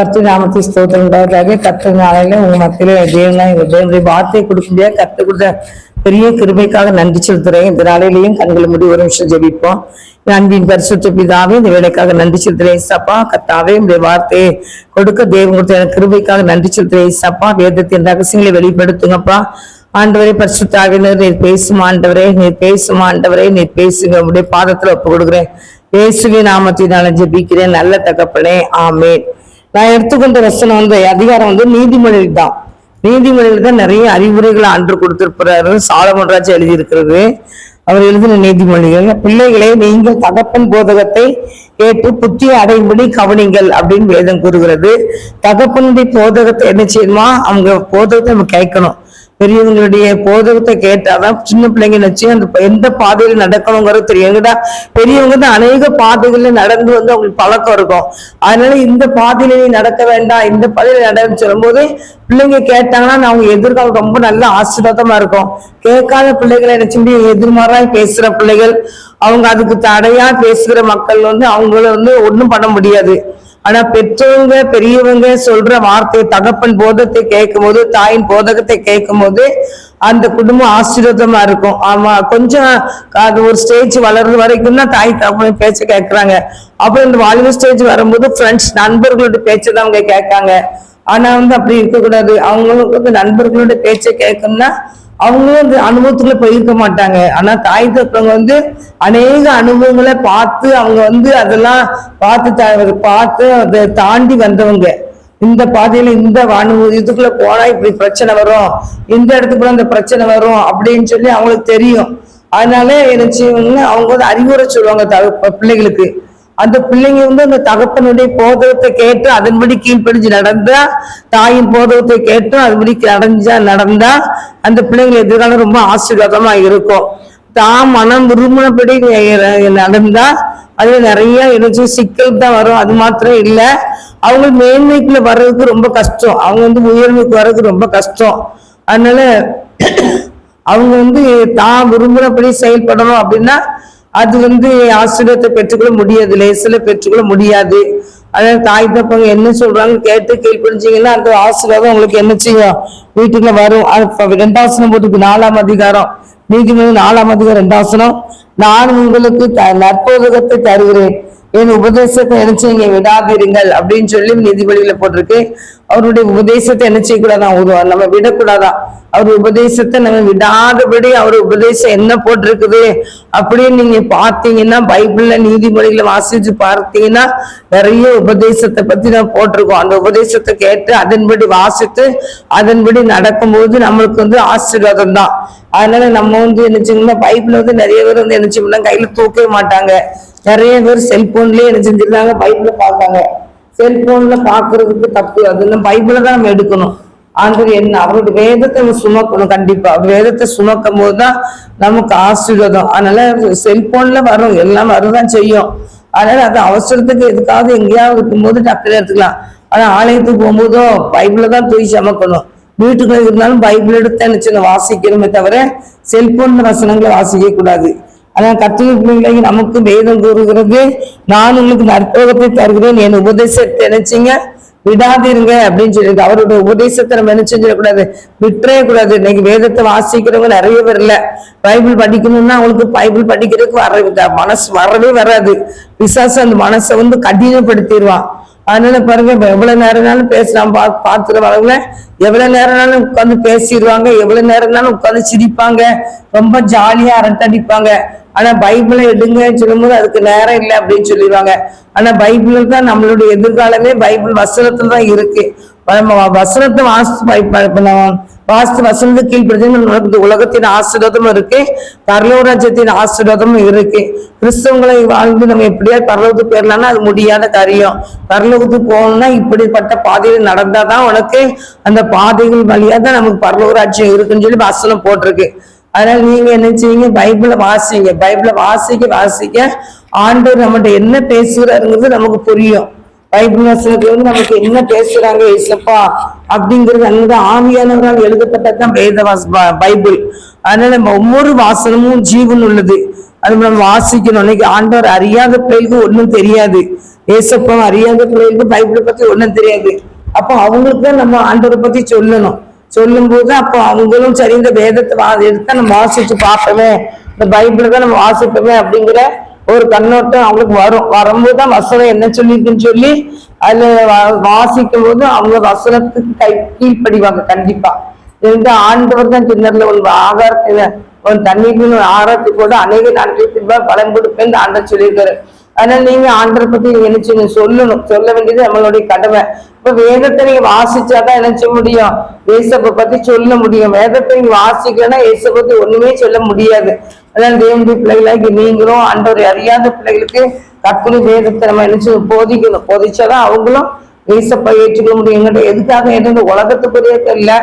கர்த்தர் நாமத்தை ஸ்தோத்திரம் உண்டாவதாக கர்த்தர் நாளையில உங்க மத்தியில தேவனா எங்க தேவனுடைய வார்த்தையை கொடுக்க முடியாது கத்து கொடுத்த பெரிய கிருமைக்காக நன்றி செலுத்துறேன். இந்த நாளையிலையும் கண்களை முடி ஒரு நிமிஷம் ஜெபிப்போம். அன்பின் பரிசுத்த பிதாவே இந்த வேலைக்காக நன்றி செலுத்துறேன். சப்பா கத்தாவே இந்த வார்த்தையை கொடுக்க தேவன் கொடுத்த எனக்கு கிருபைக்காக நன்றி செலுத்துறேன். சப்பா வேதத்தின் ரகசியங்களை வெளிப்படுத்துங்கப்பா. ஆண்டவரே பரிசுத்தாவினர் நீர் பேசும் ஆண்டவரே நீர் பேசும் ஆண்டவரே நீர் பேசுங்க. உடைய பாதத்துல ஒப்பு கொடுக்குறேன். இயேசுவின் நாமத்தினால ஜெபிக்கிறேன். நல்ல தகப்பனே ஆமேன். நான் எடுத்துக்கொண்ட வசனம் வந்து அதிகாரம் வந்து நீதிமொழிகள் தான். நீதிமொழியில் தான் நிறைய அறிவுரைகளை அன்று கொடுத்திருக்கிறாரு. சாலமன் ராஜா எழுதியிருக்கிறது. அவர் எழுதின நீதிமொழிகள் பிள்ளைகளே நீங்கள் தகப்பன் போதகத்தை கேட்டு புத்தியை அடையும்படி கவனிங்கள் அப்படின்னு வேதம் கூறுகிறது. தகப்பனுடைய போதகத்தை என்ன செய்யணுமா? அவங்க போதகத்தை நம்ம கேட்கணும். பெரியவங்களுடைய போதகத்தை கேட்டாதான் சின்ன பிள்ளைங்க நிச்சயம் அந்த எந்த பாதையில நடக்கணுங்கிறது தெரியும். எங்கடா பெரியவங்க தான் அநேக பாதைகள்ல நடந்து வந்து அவங்களுக்கு பழக்கம் இருக்கும். அதனால இந்த பாதையில நீ நடக்க வேண்டாம் இந்த பாதையில நடன்னு சொல்லும்போது பிள்ளைங்க கேட்டாங்கன்னா அவங்க எதிர்காலம் ரொம்ப நல்ல ஆசீர்வாதமா இருக்கும். கேட்காத பிள்ளைகளை நினைச்சு எதிர்மாறாய் பேசுற பிள்ளைகள் அவங்க அதுக்கு தடையா பேசுகிற மக்கள் வந்து அவங்கள வந்து ஒண்ணும் பண்ண முடியாது. ஆனா பெற்றவங்க பெரியவங்க சொல்ற வார்த்தை தகப்பன் போதத்தை கேட்கும் போது தாயின் போதகத்தை கேட்கும் போது அந்த குடும்பம் ஆசீர்வாதமா இருக்கும். ஆமா கொஞ்சம் அது ஒரு ஸ்டேஜ் வளர்ற வரைக்கும் தான் தாய் தகப்பன் பேச்ச கேட்கறாங்க. அப்புறம் இந்த வாலிப ஸ்டேஜ் வரும்போது ஃப்ரெண்ட்ஸ் நண்பர்களோட பேச்சை தான் அவங்க கேட்காங்க. ஆனா வந்து அப்படி இருக்கக்கூடாது. அவங்களுக்கு நண்பர்களோட பேச்சை கேட்கணும்னா அவங்களும் அந்த அனுபவத்துல போயிருக்க மாட்டாங்க. ஆனா தாய் தப்பவங்க வந்து அநேக அனுபவங்களை பார்த்து அவங்க வந்து அதெல்லாம் பார்த்து த- பார்த்து அதை தாண்டி வந்தவங்க. இந்த பாதையில இந்த அனுபவம் இதுக்குள்ள போனா இப்படி பிரச்சனை வரும். இந்த இடத்துக்குள்ள இந்த பிரச்சனை வரும் அப்படின்னு சொல்லி அவங்களுக்கு தெரியும். அதனால என்ன செய்வாங்கன்னா அவங்க வந்து அறிவுரை சொல்லுவாங்க த- பிள்ளைகளுக்கு. அந்த பிள்ளைங்க வந்து அந்த தகப்பனுடைய போதகத்தை கேட்டு அதன்படி கீழ்ப்படிஞ்சு நடந்தா தாயின் போதகத்தை கேட்டு அதன்படி நடஞ்சா நடந்தா அந்த பிள்ளைங்க எதிர்காலம் ரொம்ப ஆசீர்வாதமா இருக்கும். தான் மனம் விரும்பினபடி நடந்தா அதுல நிறைய எனக்கு சிக்கல் தான் வரும். அது மாத்திரம் இல்ல. அவங்க மேன்மைக்குள்ள வர்றதுக்கு ரொம்ப கஷ்டம். அவங்க வந்து உயர்வுக்கு வர்றதுக்கு ரொம்ப கஷ்டம். அதனால அவங்க வந்து தான் விரும்பினபடி செயல்படணும் அப்படின்னா அது வந்து ஆசிரியத்தை பெற்றுக்கொள்ள முடியாது லேசில் பெற்றுக்கொள்ள முடியாது. அதாவது தாய் தப்பங்க என்ன சொல்றாங்க கேட்டு கீழ்ப்படிச்சீங்கன்னா அந்த ஆசீர்வாதம் உங்களுக்கு என்ன செய்யும்? வீட்டுக்குள்ள வரும். அது போட்டு நாலாம் அதிகாரம். நீதிமன்றம் நாலாம் அதிகாரம் ரெண்டாவசனம் நான் உங்களுக்கு த- நற்போதகத்தை தருகிறேன். என் உபதேசத்தை நினைச்சு செய்யுங்க விடாதீருங்கள் அப்படின்னு சொல்லி நீதிபதியில போட்டிருக்கு. அவருடைய உபதேசத்தை என்ன செய்யக்கூடாதான் நம்ம விடக்கூடாதான் அவர் உபதேசத்தை நம்ம விடாதபடி அவர் உபதேசம் என்ன போட்டிருக்குது? அப்படின்னு நீங்க பார்த்தீங்கன்னா பைபிள்ல நீதிமொழிகளை வாசிச்சு பார்த்தீங்கன்னா நிறைய உபதேசத்தை பத்தி நான் போட்டிருக்கோம். அந்த உபதேசத்தை கேட்டு அதன்படி வாசித்து அதன்படி நடக்கும்போது நம்மளுக்கு வந்து ஆசீர்வாதம் தான். அதனால நம்ம வந்து என்ன செய்யணும்னா பைபிள் வந்து நிறைய பேர் வந்து என்ன செய்யணும்னா கையில தூக்கவே மாட்டாங்க. நிறைய பேர் செல்போன்லயே என்ன செஞ்சிருக்காங்க? பைபிள பார்த்தாங்க செல்போன்ல பாக்குறதுக்கு தப்பு. அது பைபிள தான் நம்ம எடுக்கணும். ஆண்டவர் என்ன? அவரோட வேதத்தை நம்ம சுமக்கணும் கண்டிப்பா. அவர் வேதத்தை சுமக்கும் போதுதான் நமக்கு ஆசீர்வாதம். அதனால செல்போன்ல வரும். எல்லாம் வரதான் செய்யும். அதனால அது அவசரத்துக்கு எதுக்காவது எங்கேயாவது இருக்கும்போது டக்குனு எடுத்துக்கலாம். ஆனா ஆலயத்துக்கு போகும்போதோ பைபிள தான் தூய் சமக்கணும். வீட்டுக்குள்ள இருந்தாலும் பைபிள் எடுத்து என்ன வாசிக்கணுமே தவிர செல்போன் வசனங்களை வாசிக்க கூடாது. ஆனால் கத்திரி பிள்ளைங்க நமக்கு வேதம் கூறுகிறது. நான் உங்களுக்கு நற்போகத்தை தருகிறேன். என் உபதேசத்தை நினைச்சிங்க. விடாதீருங்க அப்படின்னு சொல்லியிருக்கு அவருடைய உபதேசத்தை நம்ம என்ன செஞ்சிடக்கூடாது விட்டுறே கூடாது இன்னைக்கு வேதத்தை வாசிக்கிறவங்க நிறைய பேர் இல்லை. பைபிள் படிக்கணும்னா அவங்களுக்கு பைபிள் படிக்கிறதுக்கு வர மனசு வரவே வராது. பிசாசு அந்த மனசை வந்து கடினப்படுத்திடுவான். அதனால பாருங்க எவ்வளவு நேரம்னாலும் பேசலாம். பா பாத்துற வரவங்க எவ்வளவு நேரம்னாலும் உட்காந்து பேசிடுவாங்க. எவ்வளவு நேரம்னாலும் உட்காந்து சிரிப்பாங்க. ரொம்ப ஜாலியா அரட்டடிப்பாங்க ஆனா பைபிளை எடுங்கன்னு சொல்லும்போது அதுக்கு நேரம் இல்லை அப்படின்னு சொல்லிடுவாங்க. ஆனா பைபிள் தான் நம்மளுடைய எதிர்காலமே பைபிள் வசனத்துல தான் இருக்கு. நம்ம வசனத்தை வாசித்து பை- நம்ம வாஸ்து வசனத்து கீழ்ப்படுத்தி உலகத்தின் ஆசீர்வாதமும் இருக்கு. பரலோராஜ்யத்தின் ஆசீர்வாதமும் இருக்கு. கிறிஸ்தவங்களை வாழ்ந்து நம்ம எப்படியா பரலோகத்துக்கு போயிடலாம்னா அது முடியாத காரியம். பரலோகத்துக்கு போகணும்னா இப்படிப்பட்ட பாதையில் நடந்தாதான் உனக்கு அந்த பாதைகள் வழியா தான் நமக்கு பரலோராஜ்யம் இருக்குன்னு சொல்லி வசனம் போட்டிருக்கு. அதனால நீங்க என்ன செய்வீங்க பைபிளை வாசிங்க. பைபிளை வாசிக்க வாசிக்க ஆண்டவர் நம்மகிட்ட என்ன பேசுகிறாருங்கிறது நமக்கு புரியும். பைபிள் வசனத்துல வந்து நமக்கு என்ன பேசுறாங்க ஏசப்பா? அப்படிங்கிறது அந்த ஆவியானவரால் எழுதப்பட்டதுதான் வேத வாச- பைபிள். அதனால நம்ம ஒவ்வொரு வாசனமும் ஜீவன் உள்ளது. அது நம்ம வாசிக்கணும். இன்னைக்கு ஆண்டவர் அறியாத பிள்ளைகளுக்கு ஒண்ணும் தெரியாது. ஏசப்பம் அறியாத பிள்ளைகளுக்கு பைபிளை பத்தி ஒண்ணும் தெரியாது. அப்போ அவங்களுக்கு தான் நம்ம ஆண்டவரை பத்தி சொல்லணும். சொல்லும்போது அப்போ அவங்களும் சரி இந்த வேதத்தை வா எடுத்தா நம்ம வாசிச்சு பார்ப்போமே. இந்த பைபிளை தான் நம்ம வாசிப்போமே அப்படிங்கிற ஒரு கண்ணோட்டம் அவங்களுக்கு வரும். வரும்போது தான் வசனம் என்ன சொல்லியிருக்குன்னு சொல்லி அதுல வாசிக்கும் போது அவங்க வசனத்துக்கு கை கீழ்ப்படிவாங்க கண்டிப்பா. இந்த ஆண்டவர் தான் கிண்ணறுல ஒரு ஆகாரத்துல ஒரு தண்ணீர் ஆகாரத்தை கூட அநேக நாட்களுக்கு பின்பாக பலன் கொடுப்பேன் ஆண்டர் சொல்லியிருக்காரு. அதனால நீங்க ஆண்டரை பத்தி நீங்க சொல்லணும். சொல்ல வேண்டியது நம்மளுடைய கடமை. இப்ப வேதத்தை நீங்க வாசிச்சாதான் நினைச்ச முடியும். ஏசப்பை பத்தி சொல்ல முடியும். வேதத்தை நீங்க வாசிக்கலன்னா ஏசப்பை பத்தி ஒண்ணுமே சொல்ல முடியாது. அதனால தேவனுடைய பிள்ளைகளாகி நீங்களும் ஆண்டவரை அறியாத பிள்ளைகளுக்கு கற்பனை வேதத்தை நம்ம நினைச்சு போதிக்கணும். போதிச்சாதான் அவங்களும் ஏசப்பா ஏற்றுக்க முடியும். எங்கிட்ட எதுக்காக? என்ன உலகத்துக்குரிய தெரியல.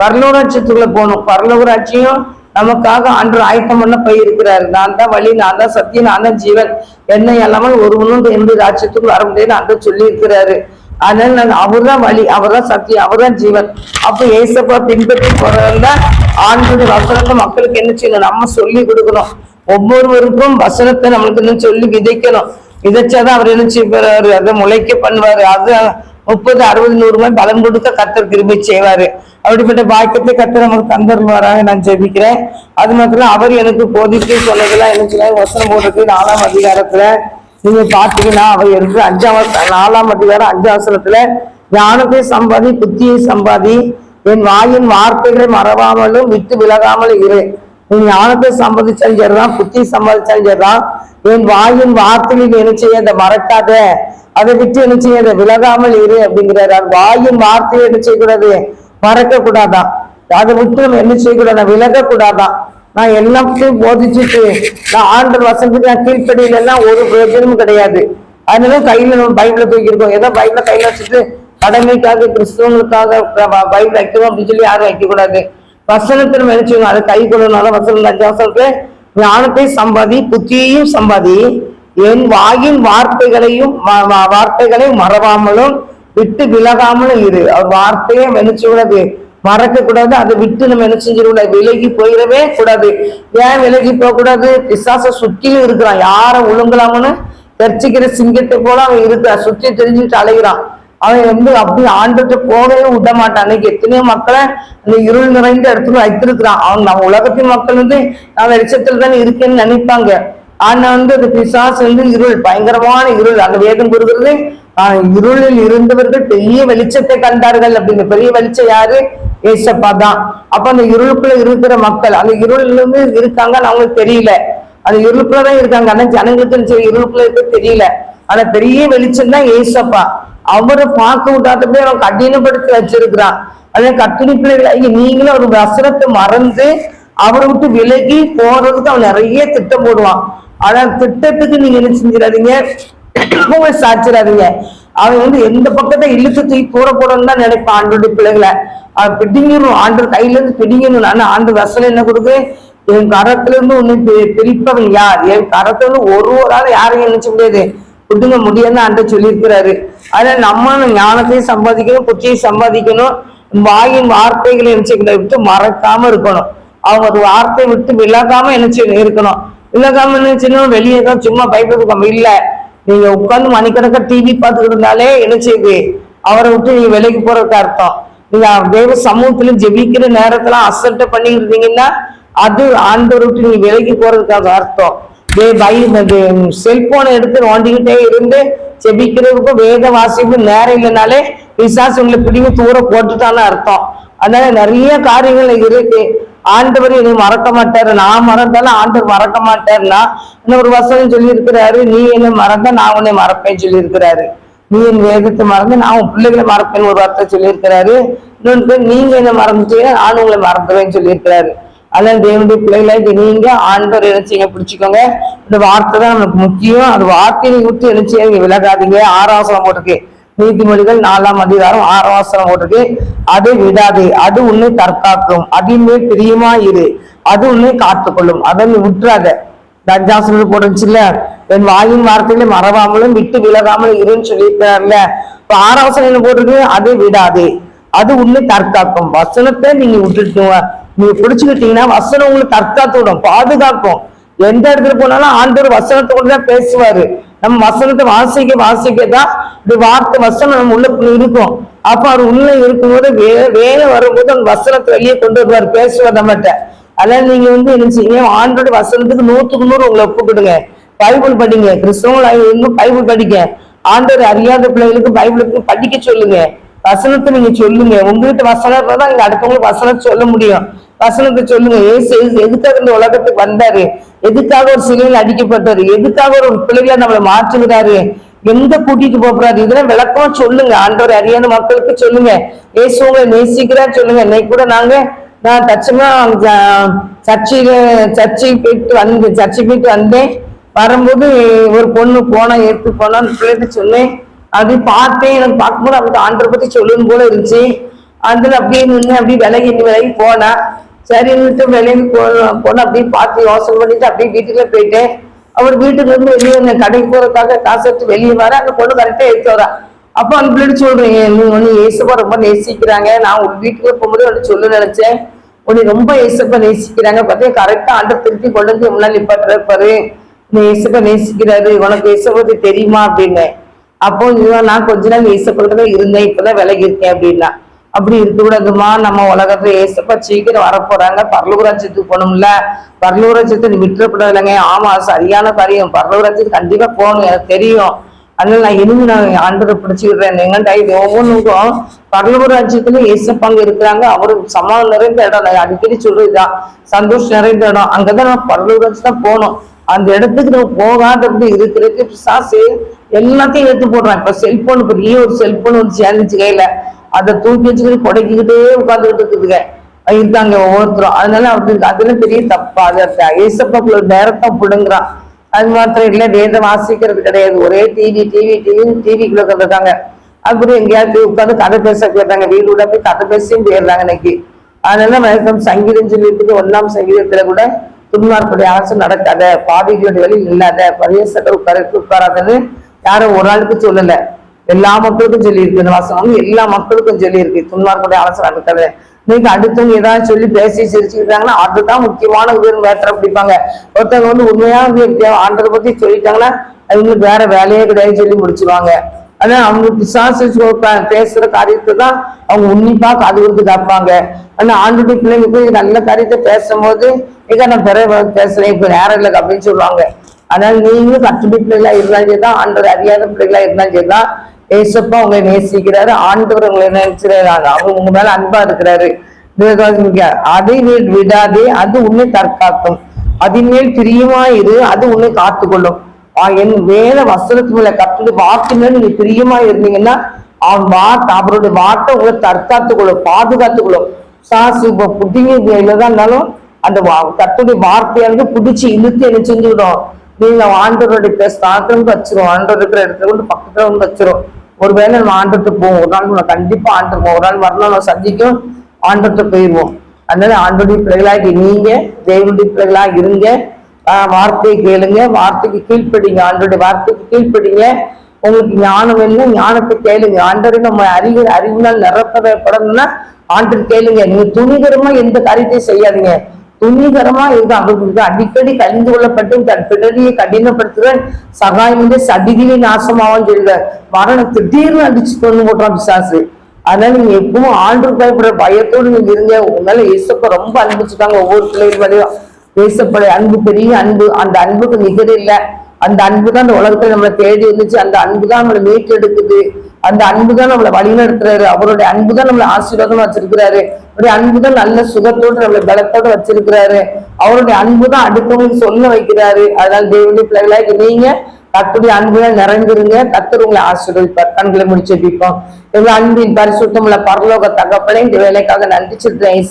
பரலோராட்சியத்துக்குள்ள போகணும். பரலோராட்சியும் நமக்காக அன்று ஆயத்தம் பண்ண போயிருக்கிறாரு. நான் தான் வழி நான் தான் சத்தியம் நான் தான் ஜீவன். என்னை இல்லாமல் ஒருவனும் என்னுடைய ராஜ்யத்துக்குள் வர முடியாது அந்த சொல்லி இருக்கிறாரு அதனால நான் அவர்தான் வழி அவர்தான் சத்தியம் அவர்தான் ஜீவன். அப்ப ஏசப்பா பின்பற்றி போறதா ஆண்களுடைய வசனத்தை மக்களுக்கு என்ன செய்யணும்? நம்ம சொல்லி கொடுக்கணும். ஒவ்வொருவருக்கும் வசனத்தை நம்மளுக்கு இன்னும் சொல்லி விதைக்கணும். விதைச்சாதான் அவர் என்ன செய்வாரு? அதை முளைக்க பண்ணுவாரு. அது முப்பது அறுபது நூறு ரூபாய் பலன் கொடுக்க கத்தர் திரும்பி செய்வாரு. அப்படிப்பட்ட பாக்கியத்தை கத்தர் நமக்கு தந்தருவாராக நான் ஜெபிக்கிறேன். அது மாத்திரம் அவர் எனக்கு போதித்து சொன்னதெல்லாம் எனக்கு வசனம் போட்டிருக்கு. நாலாம் அதிகாரத்துல நீங்க பாத்தீங்கன்னா அவர் இருக்கு அஞ்சாம் நாலாம் அதிகாரம் அஞ்சாம் வசனத்துல ஞானத்தை சம்பாதி புத்தியை சம்பாதி. என் வாயின் வார்த்தைகளை மறவாமலும் விட்டு விலகாமலும் இரு. நீ ஞானத்தை சம்பாதிச்சாலும் சரிதான் புத்தி சம்பாதிச்சாலும் சரிதான். என் வாயின் வார்த்தையில் என்ன செய்ய அதை மறக்காத. அதை விட்டு என்ன செய்ய அதை விலகாமல் இரு அப்படிங்கிறார். வாயின் வார்த்தையை என்ன செய்யக்கூடாது? மறக்க கூடாதான் அதை விட்டு நம்ம என்ன செய்யக்கூடாது? விலக கூடாதான் நான் எல்லாத்தையும் போதிச்சுட்டு நான் ஆண்டர் வசனத்துக்கு நான் கீழ்ப்படியில ஒரு பிரயோஜனமும் கிடையாது. அதனால கையில நம்ம பைபிளை தூக்கியிருக்கோம் ஏதோ பைபிளை கையில வச்சுட்டு கடமைக்காக கிறிஸ்தவங்களுக்காக பைபிள் வைக்கிறோம் அப்படின்னு சொல்லி யாரும் வைக்க வசனத்தின் வசனத்தை அதை கை கொள்ளனால வசனம் அஞ்சு சொல்றேன் ஞானத்தை சம்பாதி புத்தியையும் சம்பாதி. என் வாயின் வார்த்தைகளையும் வார்த்தைகளை மறவாமலும் விட்டு விலகாமலும் இரு. அவர் வார்த்தையை நினைச்சு கூடாது மறக்க கூடாது அதை விட்டு நம்ம என்ன செஞ்சிடக்கூடாது? விலகி போயிடவே கூடாது. ஏன் விலகி போகக்கூடாது? பிசாச சுற்றிலும் இருக்கிறான். யாரை ஒழுங்கலாம்னு கர்ச்சிக்கிற சிங்கத்தை போல அவன் இருக்கிறான் சுற்றி தெரிஞ்சுட்டு அலைகிறான். அவன் வந்து அப்படி ஆண்டுட்டு போகவே விட மாட்டான் அன்னைக்கு எத்தனையோ மக்களை அந்த இருள் நிறைந்த இடத்துல வைத்திருக்கிறான் அவன் நம்ம உலகத்தின் மக்கள் வந்து நான் வெளிச்சத்துல தானே இருக்கேன்னு நினைப்பாங்க. ஆனா வந்து அது பிசாசு வந்து இருள் பயங்கரமான இருள். அந்த வேதம் கூறுகிறது ஆஹ் இருளில் இருந்தவர்கள் பெரிய வெளிச்சத்தை கண்டார்கள். அப்படிங்கிற பெரிய வெளிச்சம் யாரு? ஏசப்பா தான். அப்ப அந்த இருளுக்குள்ள இருக்கிற மக்கள் அந்த இருள் இருக்காங்க அவங்களுக்கு தெரியல. அந்த இருளுக்குள்ளதான் இருக்காங்க. ஆனா ஜனங்களுக்கு இருளுக்குள்ள இருக்க தெரியல. ஆனா பெரிய வெளிச்சம் தான் ஏசப்பா. அவரை பார்க்க விட்டாட்டமே அவன் கடினப்படுத்தி வச்சிருக்கிறான். அதே கட்டினி பிள்ளைகளாகி நீங்களும் அவர் வசனத்தை மறந்து அவரை விட்டு விலகி போறதுக்கு அவன் நிறைய திட்டம் போடுவான். ஆனா திட்டத்துக்கு நீங்க என்ன செஞ்சிடாதீங்க. சாச்சிடாதீங்க. அவன் வந்து எந்த பக்கத்தை இழுத்து தூக்கி கூட போடணும்னு தான் நினைப்பான் ஆண்டோட பிள்ளைகளை. அவன் பிடிங்கணும் ஆண்டு கையில இருந்து பிடிங்கணும் ஆனா ஆண்டு வசனம் என்ன கொடுக்கு என் கரத்துல இருந்து ஒண்ணு பிரிப்பவன் யார்? என் கரத்துல இருந்து ஒரு ஒரு ஆள் யாரையும் நினைச்ச முடியாது. விட்டுங்க முடியாதுன்னு ஆண்டு சொல்லியிருக்கிறாரு. அதனால நம்ம ஞானத்தையும் சம்பாதிக்கணும் புத்தியும் சம்பாதிக்கணும் வாயின் வார்த்தைகளை நினைச்சுக்கிறத விட்டு மறக்காம இருக்கணும். அவங்க ஒரு வார்த்தையை விட்டு விலகாம என்ன இருக்கணும். விலகாம நினைச்சுன்னா வெளியே தான் சும்மா பயப்படுக்காம இல்ல. நீங்க உட்காந்து மணிக்கணக்கா டிவி பார்த்துக்கிட்டு இருந்தாலே என்ன செய்யுது அவரை விட்டு நீங்க விலைக்கு போறதுக்கு அர்த்தம். நீங்க தேவ சமூகத்துல ஜெபிக்கிற நேரத்துல அசல்ட்ட பண்ணிக்கிட்டு இருந்தீங்கன்னா அது ஆண்டவரை விட்டு நீங்க விலைக்கு போறதுக்காக அர்த்தம். செல்போனை எடுத்து நோண்டிக்கிட்டே இருந்து செபிக்கிறதுக்கும் வேத வாசிக்கும் நேரம் இல்லைனாலே விசாசம் உங்களை பிடிங்க தூர போட்டுட்டான்னு அர்த்தம். அதனால நிறைய காரியங்கள் இருக்கு. ஆண்டவர் என்னை மறக்க மாட்டாரு. நான் மறந்தாலும் ஆண்டவர் மறக்க மாட்டாருன்னா இன்னொரு வசனம் சொல்லி இருக்கிறாரு நீ என்ன மறந்தா நான் உன்னை மறப்பேன்னு சொல்லி இருக்கிறாரு நீ என் வேதத்தை மறந்து நான் உன் பிள்ளைகளை மறப்பேன்னு ஒரு வார்த்தை சொல்லியிருக்கிறாரு. இன்னொன்று நீங்க என்ன மறந்துட்டீங்கன்னா நான் உங்களை மறந்துவேன்னு சொல்லியிருக்கிறாரு. அதனால தேவனுடைய பிள்ளைகளாக நீங்க ஆண்டவர் இணைச்சிங்க பிடிச்சிக்கோங்க. இந்த வார்த்தை தான் நமக்கு முக்கியம். அந்த வார்த்தையை விட்டு இணைச்சிங்க விலகாதீங்க. ஆறாவசனம் போட்டிருக்கு. நீதிமொழிகள் நாலாம் அதிகாரம் ஆறாவசனம் போட்டிருக்கு. அதை விடாதே. அது உன்னை தற்காக்கும். அதையுமே பிரியமா இரு. அது உன்னை காத்துக்கொள்ளும். அதை நீ விட்டுறாத. தஞ்சாசனம் போட்டுச்சுல்ல என் வாயின் வார்த்தைகளை மறவாமலும் விட்டு விலகாமலும் இருன்னு சொல்லியிருக்காருல்ல இப்ப ஆறாவசனம் என்ன போட்டிருக்கு. அதை விடாதே. அது உன்னை தற்காக்கும். வசனத்தை நீங்க விட்டுட்டு நீங்க பிடிச்சுக்கிட்டீங்கன்னா வசனம் உங்களை தற்காத்து விடும் பாதுகாக்கும். எந்த இடத்துல போனாலும் ஆண்டவர் வசனத்தை கொண்டு தான் பேசுவாரு. நம்ம வசனத்தை வாசிக்க வாசிக்க தான் இப்படி வார்த்தை வசனம் நம்ம உள்ள இருக்கும். அப்ப அவர் உள்ள இருக்கும்போது வே வேலை வரும்போது அந்த வசனத்தை வெளியே கொண்டு வருவார் பேசுவார் நம்மகிட்ட. அதனால நீங்க வந்து என்ன செய்யுங்க ஆண்டோட வசனத்துக்கு நூத்துக்கு நூறு உங்களை ஒப்புக்கிடுங்க பைபிள் படிங்க கிறிஸ்தவங்களா பைபிள் படிங்க. ஆண்டவர் அறியாத பிள்ளைகளுக்கு பைபிளுக்கு படிக்க சொல்லுங்க. வசனத்தை நீங்க சொல்லுங்க. உங்ககிட்ட வசனம் தான் இங்க அடுத்தவங்களுக்கு வசனம் சொல்ல முடியும். வசனத்தை சொல்லுங்க. ஏசு எதுக்காக இந்த உலகத்துக்கு வந்தாரு? எதுக்காக ஒரு சிலையில் அடிக்கப்பட்டாரு எதுக்காக ஒரு பிள்ளைகளை நம்மளை மாற்றுகிறாரு? எங்க கூட்டிட்டு போறாரு? இதெல்லாம் விளக்கமா சொல்லுங்க. ஆண்டவர் அறியாத மக்களுக்கு சொல்லுங்க. ஏசு உங்களை நேசிக்கிறார் சொல்லுங்க. இன்னைக்கு கூட நாங்க நான் தச்சமா சர்ச்சையில சர்ச்சை போயிட்டு வந்து சர்ச்சை போயிட்டு வந்தேன். வரும்போது ஒரு பொண்ணு போனா எடுத்து போனான்னு அந்த பிள்ளைகிட்ட சொன்னேன். அது பார்த்தேன். எனக்கு பார்க்கும்போது அவங்க ஆண்டரை பத்தி சொல்லணும் போல இருந்துச்சு. அதுல அப்படியே நின்று அப்படியே விலகி விலகி போனா சரின்னுட்டு விலகி போன போன அப்படியே பார்த்து யோசனை பண்ணிட்டு அப்படியே வீட்டுக்குள்ள போயிட்டேன் அவர் வீட்டுல இருந்து வெளியே வந்த கடைக்கு போறதுக்காக காசு எடுத்து வெளியே வர அந்த பொண்ணு கரெக்டா எடுத்து வரா. அப்ப அந்த பிள்ளைட்டு சொல்றீங்க நீ ஒண்ணு ஏசப்பா ரொம்ப நேசிக்கிறாங்க. நான் உங்க வீட்டுக்குள்ள போகும்போது ஒன்று சொல்ல நினைச்சேன். உன்னை ரொம்ப ஏசப்பா நேசிக்கிறாங்க. பார்த்தா கரெக்டா ஆண்டை திருப்பி கொண்டு வந்து முன்னாள் நிப்பாட்டுறாரு நீ ஏசப்பா நேசிக்கிறாரு. உனக்கு ஏசப்பா தெரியுமா? அப்படின்னு அப்போ இவன் நான் கொஞ்ச நாள் ஏசப்பட்டு தான் இருந்தேன். இப்பதான் விலகி இருக்கேன். அப்படின்னா அப்படி இருக்கக்கூடாதுமா நம்ம உலகத்துல ஏசப்பா சீக்கிரம் வரப்போறாங்க. பரலூராட்சியத்துக்கு போகணும்ல. பரலூராட்சியத்தை நீ விட்டுறக்கூடாது இல்லைங்க. ஆமா சரியான காரியம். பரலூராட்சியத்துக்கு கண்டிப்பா போகணும். எனக்கு தெரியும். அதனால நான் இனிமே நான் ஆண்டரை பிடிச்சிக்கிறேன். எங்கள்கிட்ட இது ஒவ்வொன்றுக்கும் பரலூராட்சியத்துல ஏசப்பாங்க இருக்கிறாங்க. அவருக்கு சமாளம் நிறைந்த இடம். நான் அடிக்கடி சொல்றதுதான் சந்தோஷம் நிறைந்த இடம். அங்கதான் நான் பரலூராட்சி தான் போகணும். அந்த இடத்துக்கு நம்ம போகாதபடி இருக்கிறதுக்கு பிசாசு எல்லாத்தையும் எடுத்து போடுறான். இப்ப செல்போன் பெரிய ஒரு செல்போன் ஒரு சேர்ந்துச்சு கையில. அதை தூக்கி வச்சுக்கிட்டு புடைக்கிக்கிட்டே உட்காந்துக்கிட்டு இருக்குதுங்க. இருக்காங்க ஒவ்வொருத்தரும். அதனால அவருக்கு அதெல்லாம் பெரிய தப்பா. அது ஏசப்பாக்குள்ள நேரத்தை புடுங்குறான். அது மாத்திரம் இல்லை வேதம் வாசிக்கிறது கிடையாது. ஒரே டிவி டிவி டிவி டிவிக்குள்ள உட்காந்துருக்காங்க அப்புறம் எங்கேயாவது உட்காந்து கதை பேச போயிடுறாங்க. வீடு விட போய் கதை பேசியும் போயிடுறாங்க இன்னைக்கு. அதனால வழக்கம் சங்கீதம் சொல்லிட்டு ஒன்றாம் சங்கீதத்துல கூட துன்மார்க்குடைய அரசு நடக்காத பாவிகளுடைய வழி இல்லாத பரிசக்கர் உட்கார உட்காராதன்னு யாரும் ஒரு ஆளுக்கு சொல்லலை. எல்லா மக்களுக்கும் சொல்லியிருக்கு இந்த வாசகம் எல்லா மக்களுக்கும் சொல்லியிருக்கு. துன்மார்க்குடைய அரசு நடக்காத இன்னைக்கு அடுத்தவங்க ஏதாவது சொல்லி பேசி சிரிச்சுக்கிட்டாங்கன்னா அதுதான் முக்கியமான உயிர் மேட்டரை பிடிப்பாங்க. ஒருத்தவங்க வந்து உண்மையான ஆண்டரை பத்தி சொல்லிட்டாங்கன்னா அவங்களுக்கு வேற வேலையே கிடையாது சொல்லி முடிச்சுவாங்க ஆனா அவங்க பிசாசு பேசுற காரியத்தை தான் அவங்க உன்னிப்பா காது கொடுத்து காப்பாங்க. ஆனா ஆண்டு பிள்ளைங்க போய் நல்ல காரியத்தை பேசும்போது இங்க நான் பிற பேசுறேன். இப்ப நேரம் இல்லை அப்படின்னு சொல்லுவாங்க. அதனால நீங்களும் கட்டுப்பி பிள்ளைகளா இருந்தாலும் சரிதான் ஆண்டவர் அறியாத பிள்ளைகளா இருந்தாலும் சரிதான் ஏசப்பா உங்களை நேசிக்கிறாரு ஆண்டவர் உங்களை நேசிக்கிறாரு அவர் உங்க மேல அன்பா இருக்கிறாரு. அதை நீ விடாதே அது உன்னை தற்காக்கும். அதன் மேல் பிரியமா இரு அது உன்னை காத்துக்கொள்ளும். என் வேத வசனத்து மேல கத்துட்டு வாக்கு மேல நீங்க பிரியமா இருந்தீங்கன்னா அவன் வார்த்தை அவருடைய வார்த்தை உங்களை தற்காத்துக்கொள்ளும் கொள்ளும் பாதுகாத்துக் கொள்ளும் சாசு இப்ப புட்டிங்க தான் இருந்தாலும் அந்த வா- வார்த்தையானது பிடிச்சி இழுத்து என்ன செஞ்சுவிடும் நீங்க ஆண்டவருடைய பேச வந்து வச்சிரும். ஆண்டவர் இருக்கிற இடத்துல கொண்டு பக்கத்துல வந்து வச்சிரும். ஒருவேளை நம்ம ஆண்டவர்கிட்ட போவோம். ஒரு நாள் நம்ம கண்டிப்பா ஆண்டு போவோம். ஒரு நாள் மறுநாள் நம்ம சந்திக்கும் ஆண்டவர்கிட்ட போயிடுவோம் அதனால ஆண்டோடைய பிள்ளைகளாகி நீங்க தேவனுடைய பிள்ளைகளாக இருங்க. ஆஹ் வார்த்தையை கேளுங்க. வார்த்தைக்கு கீழ்ப்படிங்க. ஆண்டோடைய வார்த்தைக்கு கீழ்ப்படிங்க. உங்களுக்கு ஞானம் என்ன ஞானத்தை கேளுங்க. ஆண்டரை நம்ம அறிவு அறிவினால் நிரப்பப்படணும்னா ஆண்டர் கேளுங்க. நீங்க துணிகரமா எந்த காரியத்தையும் செய்யாதீங்க. துணிகரமா இருக்க அவர்களுக்கு அடிக்கடி கலந்து கொள்ளப்பட்டு தன் பிடரியை கடினப்படுத்துகிற சகாயம் சடிதிலே நாசமாவும் சொல்லுங்க மரணம் திடீர்னு அடிச்சு கொண்டு போட்டுறான் பிசாசு. அதனால நீங்க எப்பவும் ஆண்டு பயப்படுற பயத்தோடு நீங்க இருங்க. உங்களால இயேசப்ப ரொம்ப அனுபவிச்சுட்டாங்க ஒவ்வொரு பிள்ளைகள் வரையும் இயேசப்பட அன்பு பெரிய அன்பு. அந்த அன்புக்கு நிகர் இல்லை. அந்த அன்பு தான் அந்த உலகத்துல நம்மளை தேடி இருந்துச்சு அந்த அன்பு தான் நம்மளை மீட்டெடுக்குது. அந்த அன்பு தான் நம்மளை வழிநடத்துறாரு. அவருடைய அன்பு தான் நம்மளை ஆசீர்வாதமா வச்சிருக்கிறாரு. அவருடைய அன்பு தான் நல்ல சுகத்தோடு நம்மளை பலத்தோடு வச்சிருக்கிறாரு. அவருடைய அன்பு தான் அடுத்தவங்களுக்கு சொல்ல வைக்கிறாரு. அதனால தேவனுடைய பிள்ளைகளாக நீங்க கத்துடைய அன்புல நிறைந்திருங்க. கத்தர் உங்களை ஆசீர்வதிப்பார். கண்களை முடிச்சு வைப்போம். எங்க அன்பின் பரிசுத்தமுள்ள பரலோக தகப்பனே இந்த வேலைக்காக நன்றி சொல்றேன்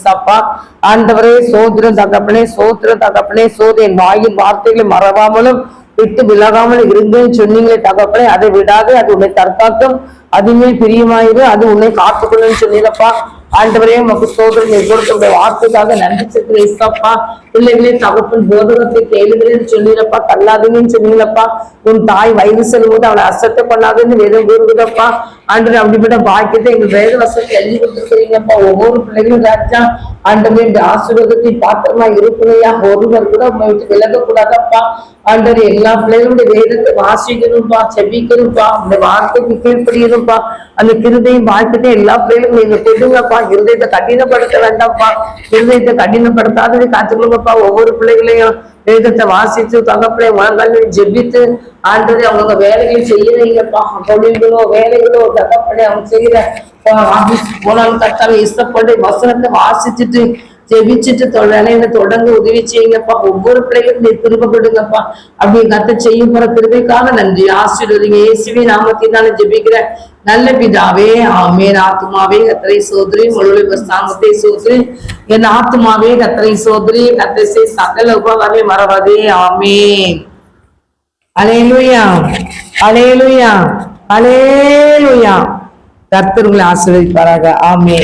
ஆண்டவரே சோதரம் தகப்பனே சோதர தகப்பனே சோத என் வாயின் வார்த்தைகளை மறவாமலும் விட்டு விலகாமல் இருந்தேன்னு சொன்னீங்களே தகப்பனே அதை விடாது அது உன்னை தற்காக்கும். அதுமேல் பிரியமாயிரு அது உன்னை காத்துக்கொள்ளுன்னு சொன்னீங்கப்பா. ஆண்டவரே உமக்கு சோதரன் எவ்வளோடைய வார்த்தைக்காக நன்றி செலுத்துற பிள்ளைகளே தகப்பன் போதகத்தை கேளுகிறேன்னு சொல்லிடப்பா தள்ளாதுன்னு சொன்னீங்களப்பா உன் தாய் வயது செல்லும்போது அவளை அசட்டை பண்ணாதுன்னு வேதம் கூறுகிறப்பா. ஆண்டு அப்படிப்பட்ட பாக்கியத்தை எங்க வேத வசதி எழுதி கொடுத்துருக்கீங்கப்பா ஒவ்வொரு பிள்ளைகளும் ராஜா ஆண்டவே இந்த ஆசீர்வாதத்தை பாத்திரமா இருக்கணையா ஒருவர் கூட உங்களை விட்டு விலக கூடாதப்பா ஆண்டவர் எல்லா பிள்ளைகளுடைய வேதத்தை வாசிக்கணும்ப்பா செபிக்கணும்பா. அந்த வார்த்தைக்கு கீழ்ப்படியணும்பா. அந்த கிருதையும் வாழ்க்கையும் எல்லா பிள்ளைகளும் நீங்க கொடுங்கப்பா. இருதயத்தை கடினப்படுத்த வேண்டாம்ப்பா. இருதயத்தை கடினப்படுத்தாததை காத்துக்கொள்ளுங்கப்பா. ஒவ்வொரு பிள்ளைகளையும் வேதத்தை வாசித்து தகப்பனை முழங்கால் ஜெபித்து ஆண்டது அவங்க வேலைகளை செய்யறீங்கப்பா தொழில்களோ வேலைகளோ தகப்பனை அவங்க செய்யற ஆபீஸ் போனாலும் கட்டாலும் இஷ்டப்பட்டு வசனத்தை வாசிச்சுட்டு ஜெபிச்சுட்டு தொ- தொடர்ந்து உதவி செய்யுங்கப்பா. ஒவ்வொரு பிள்ளைகளும் நீ திருப்பப்படுங்கப்பா அப்படி கத்த செய்யும் போற திருமைக்காக நன்றி. ஆசீர்வதிங்க. இயேசுவி நாமத்தினால ஜெபிக்கிற நல்ல பிதாவே. ஆமேன். ஆத்துமாவே கத்தரை சோதரி. முழுவதும் ஸ்தானத்தை சோதரி. என் ஆத்மாவே கத்தரை சோதரி. கத்தரை சகல உபகாரமே மறவாதே. ஆமேன். அலேலுயா அலேலுயா அலேலுயா கர்த்தர்களை உங்களை ஆசீர்வதிப்பாராக. ஆமே